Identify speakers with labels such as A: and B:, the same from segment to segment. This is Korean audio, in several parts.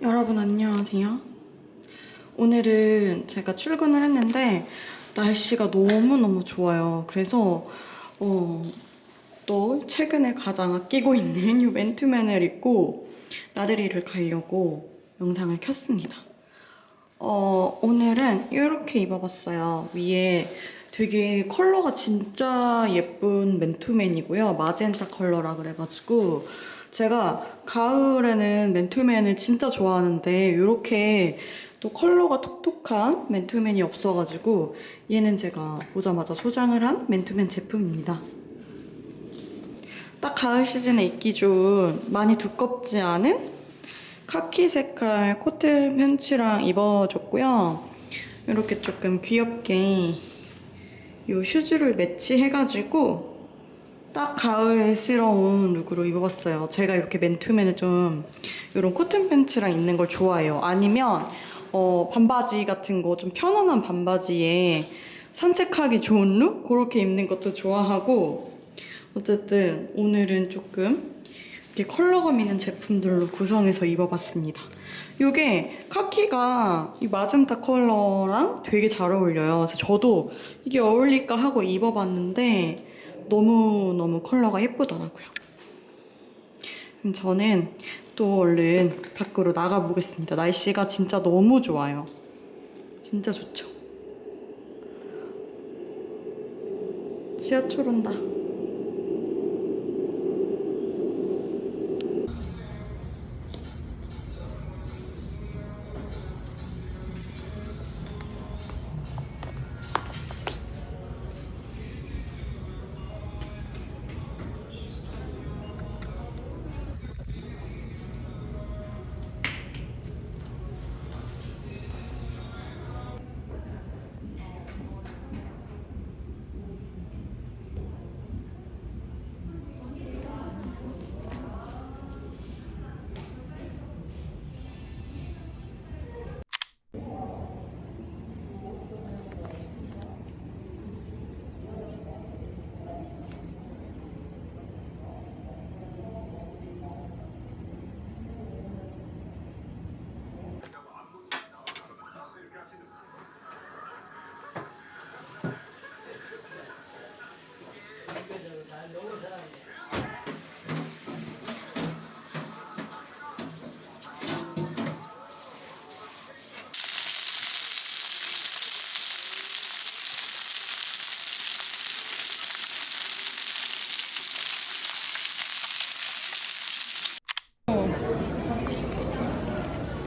A: 여러분 안녕하세요. 오늘은 제가 출근을 했는데 날씨가 너무너무 좋아요. 그래서 어, 또 최근에 가장 아끼고 있는 이 맨투맨을 입고 나들이를 가려고 영상을 켰습니다. 어, 오늘은 이렇게 입어봤어요. 위에 되게 컬러가 진짜 예쁜 맨투맨이고요. 마젠타 컬러라 그래가지고 제가 가을에는 맨투맨을 진짜 좋아하는데 이렇게 또 컬러가 톡톡한 맨투맨이 없어가지고 얘는 제가 보자마자 소장을 한 맨투맨 제품입니다. 딱 가을 시즌에 입기 좋은 많이 두껍지 않은 카키 색깔 코트 팬츠랑 입어줬고요. 이렇게 조금 귀엽게 이 슈즈를 매치해가지고 딱 가을스러운 룩으로 입어봤어요. 제가 이렇게 맨투맨을 좀 이런 코튼 팬츠랑 입는 걸 좋아해요. 아니면 어, 반바지 같은 거 좀 편안한 반바지에 산책하기 좋은 룩? 그렇게 입는 것도 좋아하고 어쨌든 오늘은 조금 이렇게 컬러감 있는 제품들로 구성해서 입어봤습니다. 이게 카키가 이 마젠타 컬러랑 되게 잘 어울려요. 그래서 저도 이게 어울릴까 하고 입어봤는데 너무너무 컬러가 예쁘더라고요. 그럼 저는 또 얼른 밖으로 나가보겠습니다. 날씨가 진짜 너무 좋아요. 진짜 좋죠. 지하철 온다.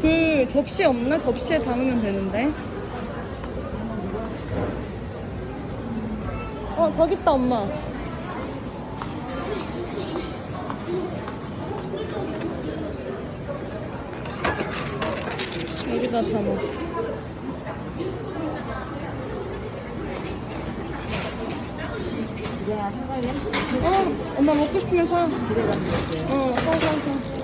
A: 그 접시 없나? 접시에 담으면 되는데. 어, 저기 있다, 엄마. 여기다 담아. 어, 엄마 먹고 싶으면 사. 어, 사, 사, 사.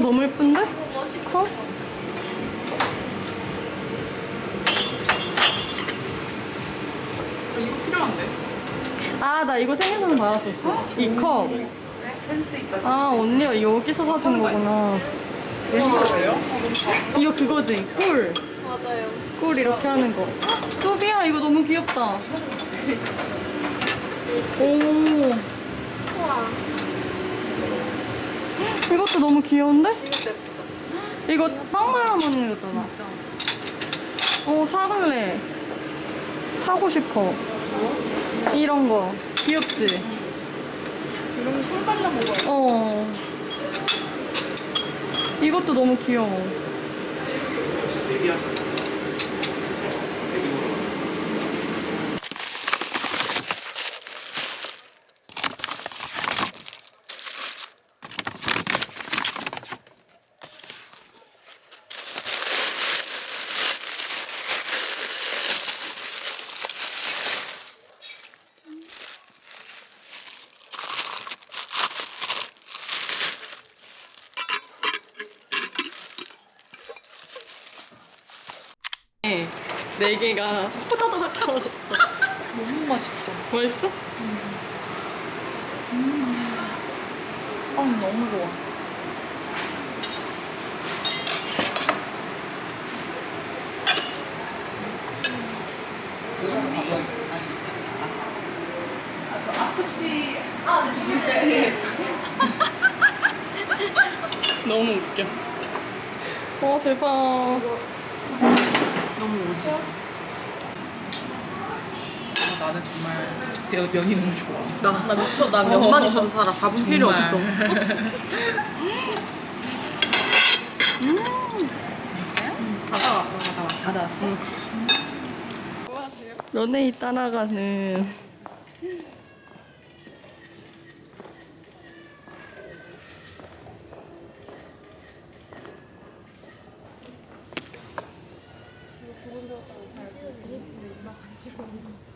B: 너무 예쁜데? 컵?
C: 이거 필요한데?
B: 아, 나 이거 생일선물 받았었어. 이 컵.
C: 센스 있다.
B: 아, 언니가 여기서 사준 거구나.
C: 이거예요?
B: 이거 그거지? 꿀. 맞아요. 꿀 이렇게 하는 거. 뚜비야, 이거 너무 귀엽다. 오. 이것도 너무 귀여운데? 이거 빵말 하모니 거잖아. 어, 사갈래. 사고 싶어. 이런 거. 귀엽지?
C: 이런 꿀 발라 먹어요.
B: 어. 이것도 너무 귀여워. 네 개가 호다다닥 사라졌어.
C: 너무 맛있어.
B: 맛있어?
C: 빵 너무 좋아.
B: 너무 웃겨. 와 대박.
C: 너무 오지? 나는 정말 면- 면이 너무 좋아.
B: 나, 나 미쳐. 나 면만 있어도 살아. 밥은 필요. 없어.
C: 가다 가다 가다 왔어.
B: 연예인 따라가는
D: 둘다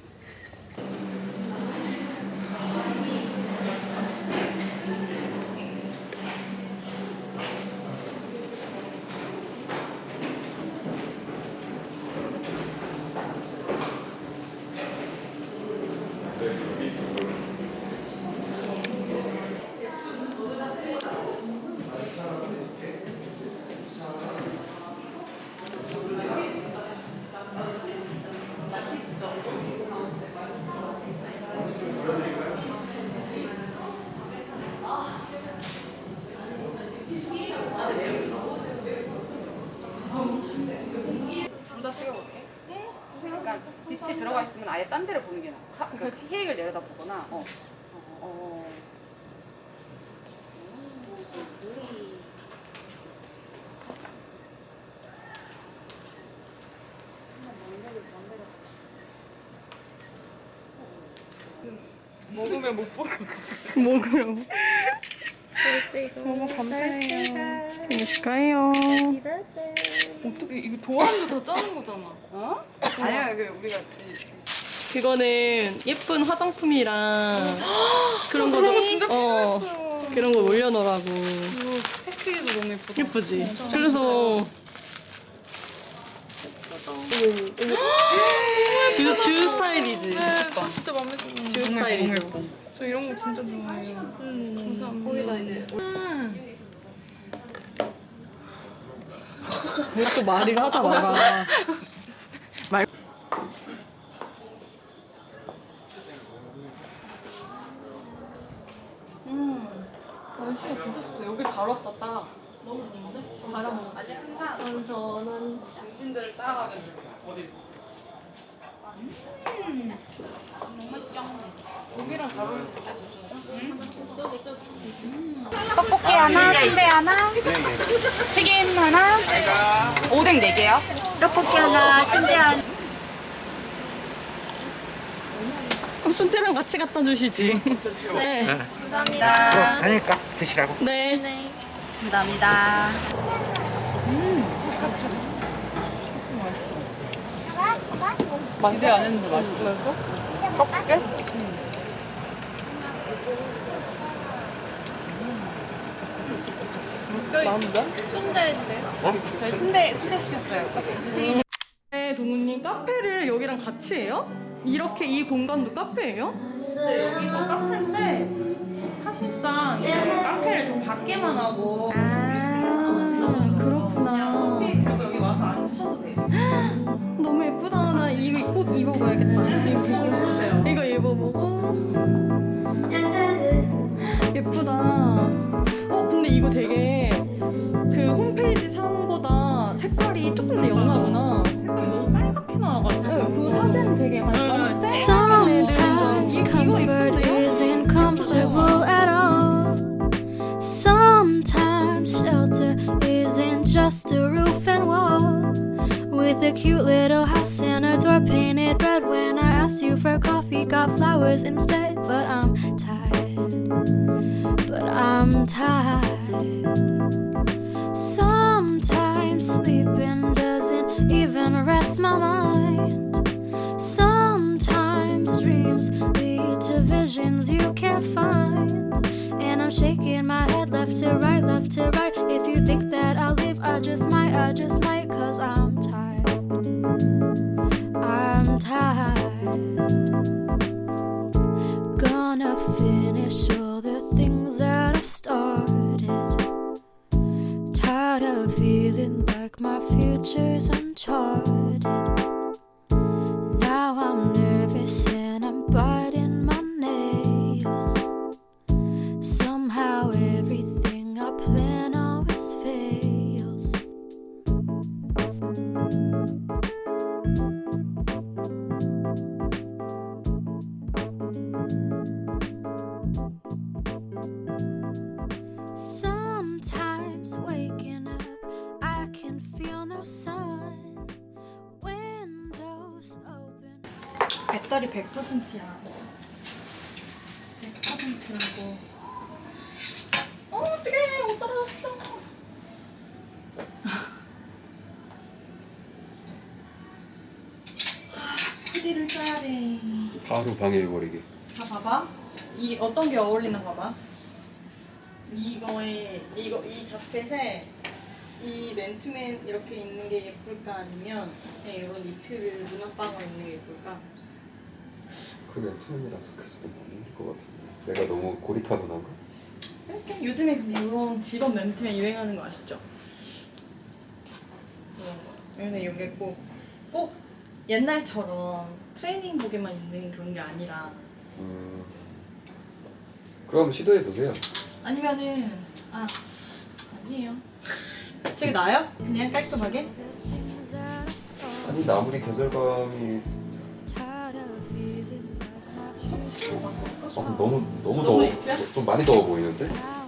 D: 빛이 들어가 있으면 아예 딴 데를 보는 게 나아. 하- 그러니까 케이크를 내려다 보거나. 어. 어, 어.
C: 먹으면 못 보고.
B: 먹으
C: 너무 감사해요.
B: 생일 축하해요.
C: 어떻게 이거 도안도 다 짜는 거잖아.
D: 어? 아니야, 그 우리가
B: 그거는 예쁜 화장품이랑 그런 거
C: 그런 거 진짜
B: 어,
C: 필요했어요.
B: 그런 거 올려놓으라고.
C: 이거 패키지도 너무 예쁘다.
B: 예쁘지? 그래서 주, 주 스타일이지.
C: 네, 저 진짜 마음에 들어요.
B: 주 스타일이죠.
C: 저 이런 거 진짜 좋아해요. 감사합니다. 거기다 이제.
B: 왜또 말을 하다 말아.
C: 날씨가 진짜 좋다. 여기 잘 왔다 딱. 너무 좋은데? 바람.
D: 아니 항상 당신들을 따라가면 어디? 고기랑 잘 어울려 진짜 좋죠. 떡볶이 하나, 순대 하나, 튀김 하나, 오뎅 네 개요. 떡볶이 하나, 순대 하나.
B: 어, 순대랑 같이 갖다 주시지. 네.
E: 하니까 드시라고.
B: 네.
D: 감사합니다.
C: 기대 안 했는데 맛있어. 떡볶이?
D: 끝.
C: 나오는데?
F: 저희 순대 순대 시켰어요.
G: 네, 동훈님 카페를 여기랑 같이 해요? 이렇게 이 공간도 카페예요?
C: 근데 여기도 카페인데 사실상 이제 카페를 좀 밖에만 하고
G: 아, 그렇구나.
C: 커피 들고 여기 와서 앉으셔도 돼요.
G: 너무 예쁘다. 나 이거 꼭 입어봐야겠다. 이거 입어보세요. 이거 입어보고. 예쁘다. 어, 근데 이거 되게 그 홈페이지 상보다 색깔이 조금 더 연하구나.
H: Flowers instead. But I'm tired. But I'm tired. Sometimes sleeping doesn't even rest my mind. Sometimes dreams lead to visions you can't find. And I'm shaking my head left to right, left to right. If you think that I'll leave, I just might, I just might, my future's uncharted.
G: 배터리 100%야. 100%라고. 어, 어떡해. 못 따라왔어. PD를 써야 돼.
I: 바로 방해해버리게.
G: 자, 봐봐. 이 어떤 게 어울리는 거 봐. 이거에, 이거, 이 자켓에 이 맨투맨 이렇게 있는 게 예쁠까? 아니면 그냥 이런 니트를 문학방어 있는 게 예쁠까?
I: 그냥 그래서 너무 어울릴 것 같은데. 내가 너무 고리타분한가?
G: 요즘에 근데 이런 직업 멘트가 유행하는 거 아시죠? 근데 이게 꼭, 꼭 옛날처럼 트레이닝복에만 있는 그런 게 아니라
I: 음. 그럼 시도해 보세요.
G: 아니면은 아 아니에요. 되게 나요? 그냥 깔끔하게?
I: 아니 아무리 계절감이 어, 너무 너무 더워. 좀 많이 더워 보이는데?
H: future